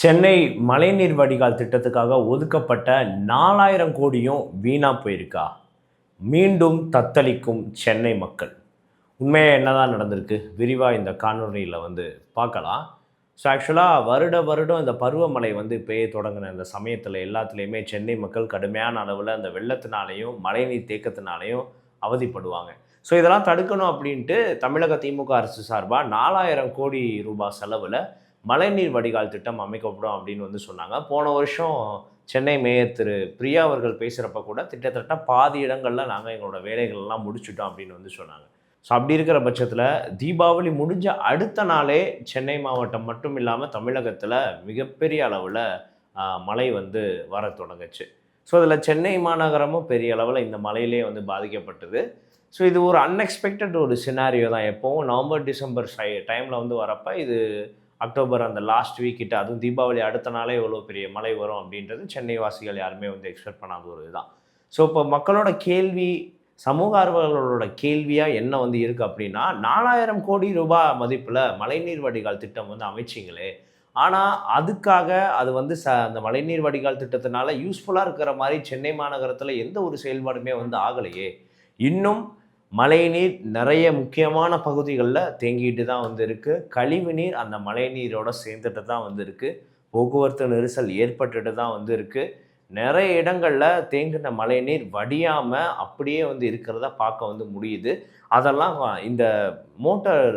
சென்னை மழைநீர் வடிகால் திட்டத்துக்காக ஒதுக்கப்பட்ட நாலாயிரம் கோடியும் வீணா போயிருக்கா? மீண்டும் தத்தளிக்கும் சென்னை மக்கள். உண்மையாக என்னதான் நடந்திருக்கு? விரிவாக இந்த காணொலியில் வந்து பார்க்கலாம். ஸோ ஆக்சுவலாக வருட வருடம் இந்த பருவமழை வந்து பெய்ய தொடங்கின இந்த சமயத்தில் எல்லாத்துலேயுமே சென்னை மக்கள் கடுமையான அளவில் அந்த வெள்ளத்தினாலையும் மழைநீர் தேக்கத்தினாலையும் அவதிப்படுவாங்க. ஸோ இதெல்லாம் தடுக்கணும் அப்படின்ட்டு தமிழக திமுக அரசு சார்பாக நாலாயிரம் கோடி ரூபாய் செலவில் மழைநீர் வடிகால் திட்டம் அமைக்கப்படும் அப்படின்னு வந்து சொன்னாங்க. போன வருஷம் சென்னை மேயர் திரு பிரியா அவர்கள் பேசுகிறப்ப கூட கிட்டத்தட்ட பாதி இடங்களில் நாங்கள் எங்களோட வேலைகள்லாம் முடிச்சுட்டோம் அப்படின்னு வந்து சொன்னாங்க. ஸோ அப்படி இருக்கிற பட்சத்தில் தீபாவளி முடிஞ்ச அடுத்த நாளே சென்னை மாவட்டம் மட்டும் இல்லாமல் தமிழகத்தில் மிகப்பெரிய அளவில் மழை வந்து வர தொடங்குச்சு. ஸோ அதில் சென்னை மாநகரமும் பெரிய அளவில் இந்த மழையிலே வந்து பாதிக்கப்பட்டது. ஸோ இது ஒரு அன்எக்ஸ்பெக்டட் ஒரு சினாரியோ தான். எப்போவும் நவம்பர் டிசம்பர் சை டைமில் வந்து வரப்போ இது அக்டோபர் அந்த லாஸ்ட் வீக் கிட்ட அதுவும் தீபாவளி அடுத்த நாளே எவ்வளோ பெரிய மழை வரும் அப்படின்றது சென்னை வாசிகள் யாருமே வந்து எக்ஸ்பெக்ட் பண்ணாத ஒரு இதுதான். ஸோ இப்போ மக்களோட கேள்வி சமூக ஆர்வலர்களோட கேள்வியாக என்ன வந்து இருக்குது அப்படின்னா நாலாயிரம் கோடி ரூபாய் மதிப்பில் மழைநீர் வடிகால் திட்டம் வந்து அமைச்சிங்களே. ஆனால் அதுக்காக அது வந்து ச அந்த மழைநீர் வடிகால் திட்டத்தினால யூஸ்ஃபுல்லாக இருக்கிற மாதிரி சென்னை மாநகரத்தில் எந்த ஒரு செயல்பாடுமே வந்து ஆகலையே. இன்னும் மழைநீர் நிறைய முக்கியமான பகுதிகளில் தேங்கிட்டு தான் வந்து இருக்குது கழிவு நீர் அந்த மழைநீரோட சேர்ந்துட்டு தான் வந்து இருக்குது போக்குவரத்து நெரிசல் ஏற்பட்டுட்டு தான் வந்து இருக்குது நிறைய இடங்களில் தேங்கின மழைநீர் வடியாமல் அப்படியே வந்து இருக்கிறத பார்க்க வந்து முடியுது. அதெல்லாம் இந்த மோட்டார்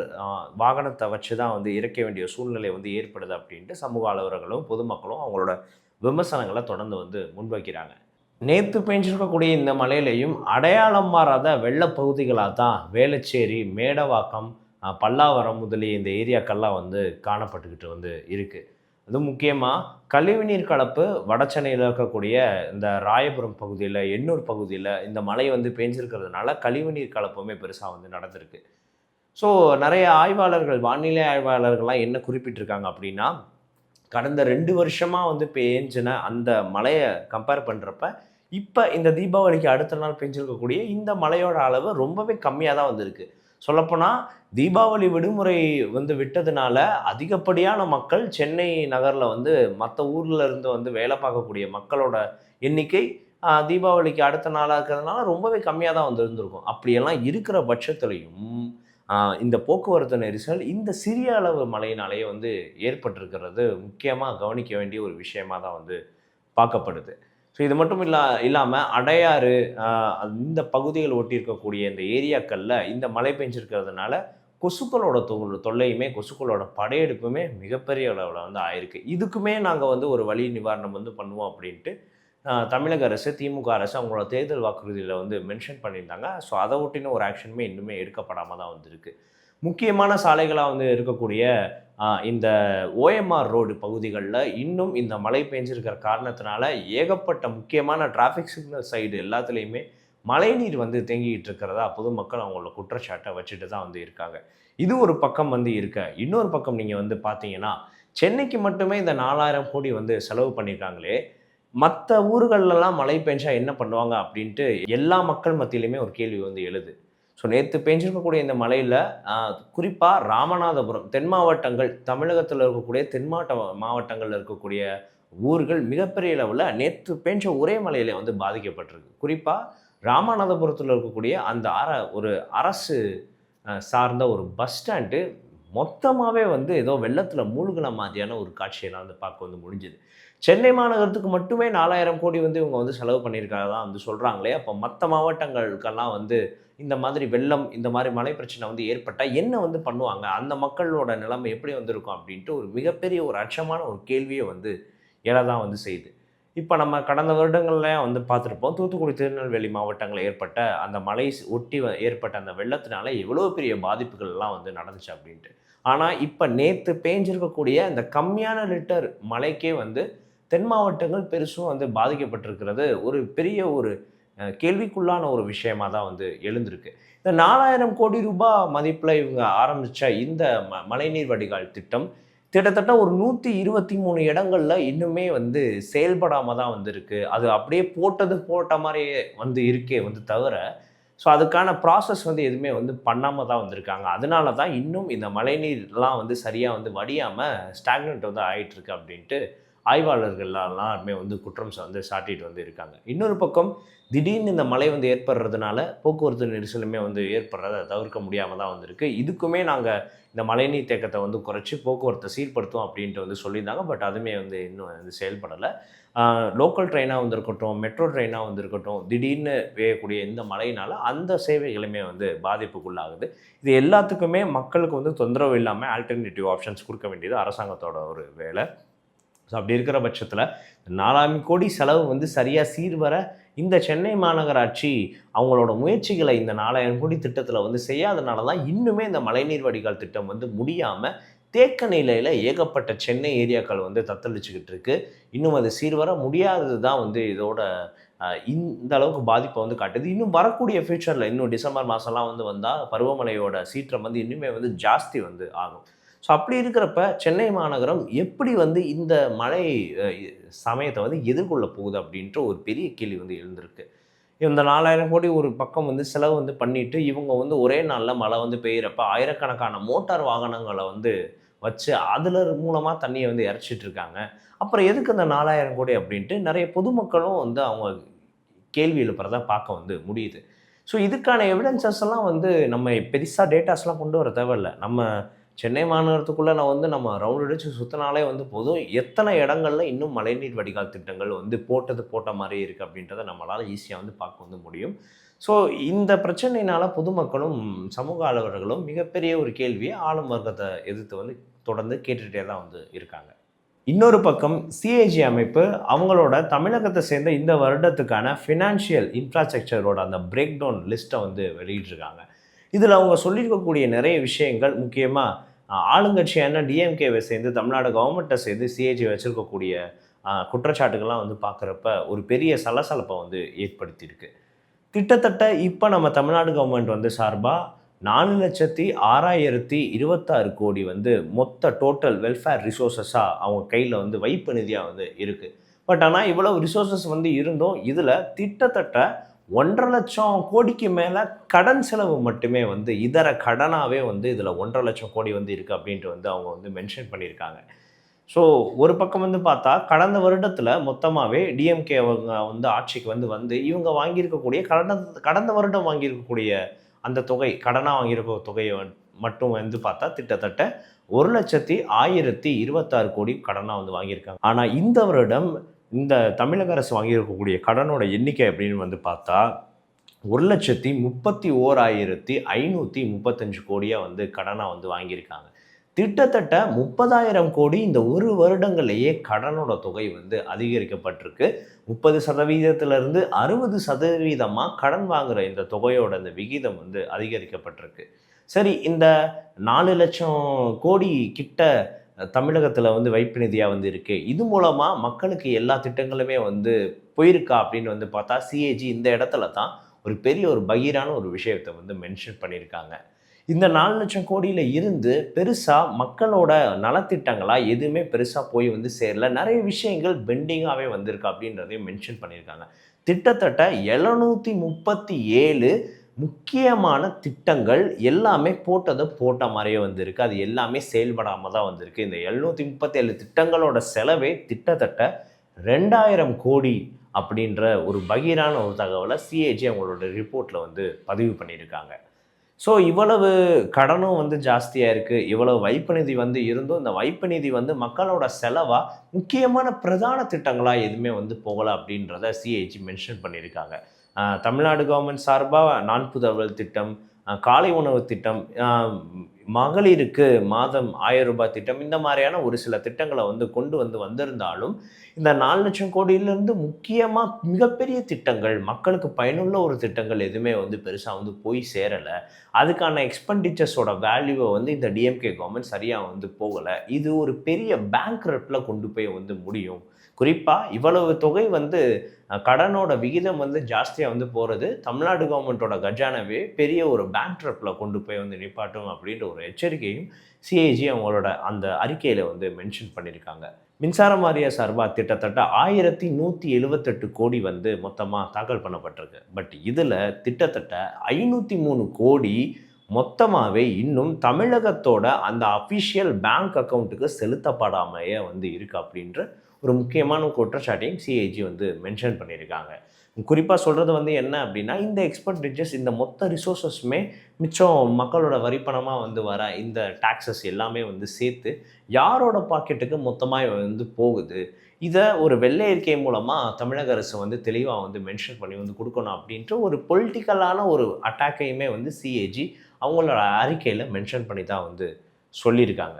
வாகனத்தை வச்சு தான் வந்து இறக்க வேண்டிய சூழ்நிலை வந்து ஏற்படுது அப்படின்ட்டு சமூக அலுவலர்களும் பொதுமக்களும் அவங்களோட விமர்சனங்களை தொடர்ந்து வந்து முன்வைக்கிறாங்க. நேற்று பெஞ்சிருக்கக்கூடிய இந்த மலையிலையும் அடையாளம் மாறாத வெள்ளப்பகுதிகளாக தான் வேளச்சேரி மேடவாக்கம் பல்லாவரம் முதலிய இந்த ஏரியாக்கள்லாம் வந்து காணப்பட்டுக்கிட்டு வந்து இருக்குது அதுவும் முக்கியமாக கழிவுநீர் கலப்பு வடச்சென்னையில் இருக்கக்கூடிய இந்த ராயபுரம் பகுதியில் எண்ணூர் பகுதியில் இந்த மழை வந்து பெஞ்சிருக்கிறதுனால கழிவுநீர் கலப்புமே பெருசாக வந்து நடந்திருக்கு. ஸோ நிறைய ஆய்வாளர்கள் வானிலை ஆய்வாளர்கள்லாம் என்ன குறிப்பிட்டிருக்காங்க அப்படின்னா கடந்த ரெண்டு வருஷமாக வந்து பேஞ்சின அந்த மழையை கம்பேர் பண்ணுறப்ப இப்போ இந்த தீபாவளிக்கு அடுத்த நாள் பெஞ்சிருக்கக்கூடிய இந்த மழையோட அளவு ரொம்பவே கம்மியாக தான் வந்திருக்கு. சொல்லப்போனால் தீபாவளி விடுமுறை வந்து விட்டதுனால அதிகப்படியான மக்கள் சென்னை நகரில் வந்து மற்ற ஊரில் இருந்து வந்து வேலை பார்க்கக்கூடிய மக்களோட எண்ணிக்கை தீபாவளிக்கு அடுத்த நாளாக இருக்கிறதுனால ரொம்பவே கம்மியாக தான் வந்து இருந்திருக்கும் அப்படியெல்லாம் இருக்கிற பட்சத்துலையும் இந்த போக்குவரத்து நெரிசல் இந்த சிறிய அளவு மழையினாலேயே வந்து ஏற்பட்டிருக்கிறது முக்கியமாக கவனிக்க வேண்டிய ஒரு விஷயமாக தான் வந்து பார்க்கப்படுது. ஸோ இது மட்டும் இல்லா இல்லாமல் அடையாறு இந்த பகுதிகள் ஒட்டி இருக்கக்கூடிய இந்த ஏரியாக்களில் இந்த மழை பெஞ்சிருக்கிறதுனால கொசுக்களோட தொ தொல்லையுமே கொசுக்களோட படையெடுப்புமே மிகப்பெரிய அளவில் வந்து ஆயிருக்கு. இதுக்குமே நாங்கள் வந்து ஒரு வழி நிவாரணம் வந்து பண்ணுவோம் அப்படின்ட்டு தமிழக அரசு திமுக அரசு அவங்களோட தேர்தல் வாக்குறுதியில் வந்து மென்ஷன் பண்ணியிருந்தாங்க. ஸோ அதை ஒட்டின ஒரு ஆக்ஷனுமே இன்னுமே எடுக்கப்படாமல் தான் வந்திருக்கு. முக்கியமான சாலைகளாக வந்து இருக்கக்கூடிய இந்த ஓஎம்ஆர் ரோடு பகுதிகளில் இன்னும் இந்த மழை பெஞ்சிருக்கிற காரணத்தினால ஏகப்பட்ட முக்கியமான டிராஃபிக் சிக்னல் சைடு எல்லாத்துலேயுமே மழைநீர் வந்து தேங்கிட்டு இருக்கிறதா பொதுமக்கள் அவங்களோட குற்றச்சாட்டை வச்சுட்டு தான் வந்து இருக்காங்க. இது ஒரு பக்கம் வந்து இருக்க. இன்னொரு பக்கம் நீங்கள் வந்து பார்த்தீங்கன்னா சென்னைக்கு மட்டுமே இந்த நாலாயிரம் கோடி வந்து செலவு பண்ணியிருக்காங்களே மற்ற ஊர்களெல்லாம் மழை பெஞ்சா என்ன பண்ணுவாங்க அப்படின்ட்டு எல்லா மக்கள் மத்தியிலுமே ஒரு கேள்வி வந்து எழுது. ஸோ நேற்று பெஞ்சிருக்கக்கூடிய இந்த மலையில் குறிப்பாக ராமநாதபுரம் தென் மாவட்டங்கள் தமிழகத்தில் இருக்கக்கூடிய தென் மாவட்ட மாவட்டங்களில் இருக்கக்கூடிய ஊர்கள் மிகப்பெரிய அளவில் நேற்று பெஞ்ச ஒரே மலையிலே வந்து பாதிக்கப்பட்டிருக்கு. குறிப்பாக ராமநாதபுரத்தில் இருக்கக்கூடிய அந்த அற ஒரு அரசு சார்ந்த ஒரு பஸ் ஸ்டாண்டு மொத்தமாகவே வந்து ஏதோ வெள்ளத்தில் மூழ்கின மாதிரியான ஒரு காட்சியெல்லாம் வந்து பார்க்க வந்து முடிஞ்சுது. சென்னை மாநகரத்துக்கு மட்டுமே நாலாயிரம் கோடி வந்து இவங்க வந்து செலவு பண்ணியிருக்காங்க வந்து சொல்கிறாங்களே அப்போ மற்ற மாவட்டங்களுக்கெல்லாம் வந்து இந்த மாதிரி வெள்ளம் இந்த மாதிரி மழை பிரச்சனை வந்து ஏற்பட்டால் என்ன வந்து பண்ணுவாங்க? அந்த மக்களோட நிலைமை எப்படி வந்திருக்கும் அப்படின்ட்டு ஒரு மிகப்பெரிய ஒரு அச்சமான ஒரு கேள்வியை வந்து எழதான் வந்து செய்யுது. இப்போ நம்ம கடந்த வருடங்கள்ல வந்து பார்த்துருப்போம் தூத்துக்குடி திருநெல்வேலி மாவட்டங்களில் ஏற்பட்ட அந்த மழை ஒட்டி வ- ஏற்பட்ட அந்த வெள்ளத்தினால எவ்வளோ பெரிய பாதிப்புகள்லாம் வந்து நடந்துச்சு அப்படின்ட்டு. ஆனால் இப்போ நேற்று பேஞ்சிருக்கக்கூடிய இந்த கம்மியான லிட்டர் மழைக்கே வந்து தென் மாவட்டங்கள் பெருசும் வந்து பாதிக்கப்பட்டிருக்கிறது. ஒரு பெரிய ஒரு கேள்விக்குள்ளான ஒரு விஷயமா தான் வந்து எழுந்திருக்கு. இந்த நாலாயிரம் கோடி ரூபாய் மதிப்பில் இவங்க ஆரம்பித்த இந்த ம மழைநீர் வடிகால் திட்டம் கிட்டத்தட்ட ஒரு நூற்றி இருபத்தி மூணு இடங்கள்ல இன்னுமே வந்து செயல்படாமல் தான் வந்திருக்கு. அது அப்படியே போட்டது போட்ட மாதிரியே வந்து இருக்கே வந்து தவிர ஸோ அதுக்கான ப்ராசஸ் வந்து எதுவுமே வந்து பண்ணாமல் தான் வந்திருக்காங்க. அதனால தான் இன்னும் இந்த மழைநீர்லாம் வந்து சரியாக வந்து வடியாமல் ஸ்டாக்னண்ட் வந்து ஆகிட்டுருக்கு அப்படின்ட்டு ஆய்வாளர்கள் எல்லாருமே வந்து குற்றம் வந்து சாட்டிட்டு வந்து இருக்காங்க. இன்னொரு பக்கம் திடீர்னு இந்த மழை வந்து ஏற்படுறதுனால போக்குவரத்து நெரிசலுமே வந்து ஏற்படுறத தவிர்க்க முடியாமல் தான் வந்திருக்கு. இதுக்குமே நாங்கள் இந்த மழைநீர் தேக்கத்தை வந்து குறைச்சி போக்குவரத்தை சீர்படுத்தும் அப்படின்ட்டு வந்து சொல்லியிருந்தாங்க. பட் அதுவுமே வந்து இன்னும் வந்து செயல்படலை. லோக்கல் ட்ரெயினாக வந்திருக்கட்டும் மெட்ரோ ட்ரெயினாக வந்திருக்கட்டும் திடீர்னு வேயக்கூடிய இந்த மழையினால் அந்த சேவைகளுமே வந்து பாதிப்புக்குள்ளாகுது. இது எல்லாத்துக்குமே மக்களுக்கு வந்து தொந்தரவு இல்லாமல் ஆல்டர்னேட்டிவ் ஆப்ஷன்ஸ் கொடுக்க வேண்டியது அரசாங்கத்தோட ஒரு வேலை. ஸோ அப்படி இருக்கிற பட்சத்தில் நாலாயிரம் கோடி செலவு வந்து சரியாக சீர்வர இந்த சென்னை மாநகராட்சி அவங்களோட முயற்சிகளை இந்த நாலாயிரம் கோடி திட்டத்தில் வந்து செய்யாதனால தான் இன்னுமே இந்த மழைநீர் வடிகால் திட்டம் வந்து முடியாமல் தேக்க நிலையில் ஏகப்பட்ட சென்னை ஏரியாக்கள் வந்து தத்தளிச்சுக்கிட்டு இருக்கு. இன்னும் அது சீர்வர முடியாதது தான் வந்து இதோட இந்த அளவுக்கு பாதிப்பை வந்து காட்டுது. இன்னும் வரக்கூடிய ஃபியூச்சரில் இன்னும் டிசம்பர் மாதம்லாம் வந்து வந்தால் பருவமழையோட சீற்றம் வந்து இன்னுமே வந்து ஜாஸ்தி வந்து ஆகும். ஸோ அப்படி இருக்கிறப்ப சென்னை மாநகரம் எப்படி வந்து இந்த மழை சமயத்தை வந்து எதிர்கொள்ள போகுது அப்படின்ற ஒரு பெரிய கேள்வி வந்து எழுந்திருக்கு. இந்த நாலாயிரம் கோடி ஒரு பக்கம் வந்து செலவு வந்து பண்ணிட்டு இவங்க வந்து ஒரே நாளில் மழை வந்து பெய்கிறப்ப ஆயிரக்கணக்கான மோட்டார் வாகனங்களை வந்து வச்சு அதில் மூலமாக தண்ணியை வந்து இறச்சிட்டு இருக்காங்க. அப்புறம் எதுக்கு அந்த நாலாயிரம் கோடி அப்படின்ட்டு நிறைய பொதுமக்களும் வந்து அவங்க கேள்வி எழுப்புறத பார்க்க வந்து முடியுது. ஸோ இதுக்கான எவிடன்சஸ் எல்லாம் வந்து நம்ம பெருசாக டேட்டாஸ்லாம் கொண்டு வர தேவையில்ல. நம்ம சென்னை மாநகரத்துக்குள்ளே நான் வந்து நம்ம ரவுண்ட் அடித்து சுற்றினாலே வந்து போதும். எத்தனை இடங்கள்ல இன்னும் மழைநீர் வடிகால் திட்டங்கள் வந்து போட்டது போட்ட மாதிரி இருக்குது அப்படின்றத நம்மளால் ஈஸியாக வந்து பார்க்க வந்து முடியும். ஸோ இந்த பிரச்சனையினால் பொதுமக்களும் சமூக ஆளுநர்களும் மிகப்பெரிய ஒரு கேள்வியை ஆளும் வர்க்கத்தை எதிர்த்து வந்து தொடர்ந்து கேட்டுகிட்டே தான் வந்து இருக்காங்க. இன்னொரு பக்கம் சிஏஜி அமைப்பு அவங்களோட தமிழகத்தை சேர்ந்த இந்த வருடத்துக்கான ஃபினான்ஷியல் இன்ஃப்ராஸ்ட்ரக்சரோட அந்த பிரேக் டவுன் லிஸ்ட்டை வந்து வெளியிட்டிருக்காங்க. இதில் அவங்க சொல்லியிருக்கக்கூடிய நிறைய விஷயங்கள் முக்கியமாக ஆளுங்கட்சியான டிஎம்கேவை சேர்ந்து தமிழ்நாடு கவர்மெண்ட்டை சேர்ந்து சிஏஜி வச்சுருக்கக்கூடிய குற்றச்சாட்டுகள்லாம் வந்து பார்க்குறப்ப ஒரு பெரிய சலசலப்பை வந்து ஏற்படுத்தியிருக்கு. கிட்டத்தட்ட இப்போ நம்ம தமிழ்நாடு கவர்மெண்ட் வந்து சார்பாக நாலு லட்சத்தி ஆறாயிரத்தி இருபத்தாறு கோடி வந்து மொத்த டோட்டல் வெல்ஃபேர் ரிசோர்ஸஸாக அவங்க கையில் வந்து வைப்பு நிதியாக வந்து இருக்குது பட் ஆனால் இவ்வளோ ரிசோர்ஸஸ் வந்து இருந்தும் இதில் திட்டத்தட்ட ஒன்றரை லட்சம் கோடிக்கு மேலே கடன் செலவு மட்டுமே வந்து இதர கடனாகவே வந்து இதில் ஒன்றரை லட்சம் கோடி வந்து இருக்குது அப்படின்ட்டு வந்து அவங்க வந்து மென்ஷன் பண்ணியிருக்காங்க. ஸோ ஒரு பக்கம் வந்து பார்த்தா கடந்த வருடத்தில் மொத்தமாகவே டிஎம்கே அவங்க வந்து ஆட்சிக்கு வந்து வந்து இவங்க வாங்கியிருக்கக்கூடிய கடந்த கடந்த வருடம் வாங்கியிருக்கக்கூடிய அந்த தொகை கடனாக வாங்கியிருக்க தொகையை மட்டும் வந்து பார்த்தா கிட்டத்தட்ட ஒரு லட்சத்தி ஆயிரத்தி இருபத்தாறு கோடி கடனாக வந்து வாங்கியிருக்காங்க. ஆனால் இந்த வருடம் இந்த தமிழக அரசு வாங்கியிருக்கக்கூடிய கடனோட எண்ணிக்கை அப்படின்னு வந்து பார்த்தா ஒரு லட்சத்தி முப்பத்தி ஓராயிரத்தி ஐநூற்றி முப்பத்தஞ்சு கோடியாக வந்து கடனாக வந்து வாங்கியிருக்காங்க. கிட்டத்தட்ட முப்பதாயிரம் கோடி இந்த ஒரு வருடங்கள்லேயே கடனோட தொகை வந்து அதிகரிக்கப்பட்டிருக்கு. முப்பது சதவீதத்திலிருந்து அறுபது சதவீதமாக கடன் வாங்குகிற இந்த தொகையோட இந்த விகிதம் வந்து அதிகரிக்கப்பட்டிருக்கு. சரி இந்த நாலு லட்சம் கோடி கிட்ட தமிழகத்தில் வந்து வைப்பு நிதியாக வந்து இருக்குது இது மூலமாக மக்களுக்கு எல்லா திட்டங்களுமே வந்து போயிருக்கா அப்படின்னு வந்து பார்த்தா சிஏஜி இந்த இடத்துல தான் ஒரு பெரிய ஒரு பகீரான ஒரு விஷயத்தை வந்து மென்ஷன் பண்ணியிருக்காங்க. இந்த நாலு லட்சம் கோடியில் இருந்து பெருசாக மக்களோட நலத்திட்டங்களாக எதுவுமே பெருசாக போய் வந்து சேரல. நிறைய விஷயங்கள் பெண்டிங்காகவே வந்திருக்கு அப்படின்றதையும் மென்ஷன் பண்ணியிருக்காங்க. திட்டத்தட்ட எழுநூற்றி முப்பத்தி ஏழு முக்கியமான திட்டங்கள் எல்லாமே போட்டதை போட்ட மாதிரியே வந்திருக்கு. அது எல்லாமே செயல்படாமல் தான் வந்திருக்கு. இந்த எழுநூற்றி முப்பத்தேழு திட்டங்களோட செலவே திட்டத்தட்ட ரெண்டாயிரம் கோடி அப்படின்ற ஒரு பகீரான ஒரு தகவலை சிஏஜி அவங்களோட ரிப்போர்ட்டில் வந்து பதிவு பண்ணியிருக்காங்க. ஸோ இவ்வளவு கடனும் வந்து ஜாஸ்தியாக இருக்குது இவ்வளவு வைப்பு நிதி வந்து இருந்தும் இந்த வைப்பு நிதி வந்து மக்களோட செலவாக முக்கியமான பிரதான திட்டங்களாக எதுவுமே வந்து போகலை அப்படின்றத சிஏஜி மென்ஷன் பண்ணியிருக்காங்க. தமிழ்நாடு கவர்மெண்ட் சார்பாக நான்புதவல் திட்டம் காலை உணவு திட்டம் மகளிருக்கு மாதம் ஆயிரம் ரூபாய் திட்டம் இந்த மாதிரியான ஒரு சில திட்டங்களை வந்து கொண்டு வந்து வந்திருந்தாலும் இந்த நாலு லட்சம் கோடியிலேருந்து முக்கியமாக மிகப்பெரிய திட்டங்கள் மக்களுக்கு பயனுள்ள ஒரு திட்டங்கள் எதுவுமே வந்து பெருசாக வந்து போய் சேரலை. அதுக்கான எக்ஸ்பெண்டிச்சர்ஸோட வேல்யூவை வந்து இந்த டிஎம்கே கவர்மெண்ட் சரியாக வந்து போகலை. இது ஒரு பெரிய பேங்க் கொண்டு போய் வந்து முடியும். குறிப்பாக இவ்வளவு தொகை வந்து கடனோட விகிதம் வந்து ஜாஸ்தியாக வந்து போகிறது தமிழ்நாடு கவர்மெண்ட்டோட கஜானவே பெரிய ஒரு பேங்க் ட்ரப்பில் கொண்டு போய் வந்து நிப்பாட்டும் அப்படின்ற ஒரு எச்சரிக்கையும் சிஐஜி அவங்களோட அந்த அறிக்கையில் வந்து மென்ஷன் பண்ணியிருக்காங்க மின்சார வாரிய சார்பாக திட்டத்தட்ட ஆயிரத்தி நூற்றி எழுபத்தெட்டு கோடி வந்து மொத்தமாக தாக்கல் பண்ணப்பட்டிருக்கு. பட் இதில் திட்டத்தட்ட ஐநூற்றி மூணு கோடி மொத்தமாகவே இன்னும் தமிழகத்தோட அந்த அஃபிஷியல் பேங்க் அக்கௌண்ட்டுக்கு செலுத்தப்படாமையே வந்து இருக்கு அப்படின்ற ஒரு முக்கியமான குற்றச்சாட்டையும் சிஐஜி வந்து மென்ஷன் பண்ணியிருக்காங்க குறிப்பாக சொல்கிறது வந்து என்ன அப்படின்னா இந்த எக்ஸ்பெண்டிச்சர்ஸ் இந்த மொத்த ரிசோர்ஸஸுமே மிச்சம் மக்களோட வரிப்பணமாக வந்து வர இந்த டாக்ஸஸ் எல்லாமே வந்து சேர்த்து யாரோட பாக்கெட்டுக்கு மொத்தமாக வந்து போகுது? இதை ஒரு வெள்ளை அறிக்கை மூலமாக தமிழக அரசு வந்து தெளிவாக வந்து மென்ஷன் பண்ணி வந்து கொடுக்கணும் அப்படின்ற ஒரு பொலிட்டிக்கலான ஒரு அட்டாக்கையுமே வந்து சிஏஜி அவங்களோட அறிக்கையில் மென்ஷன் பண்ணி தான் வந்து சொல்லியிருக்காங்க.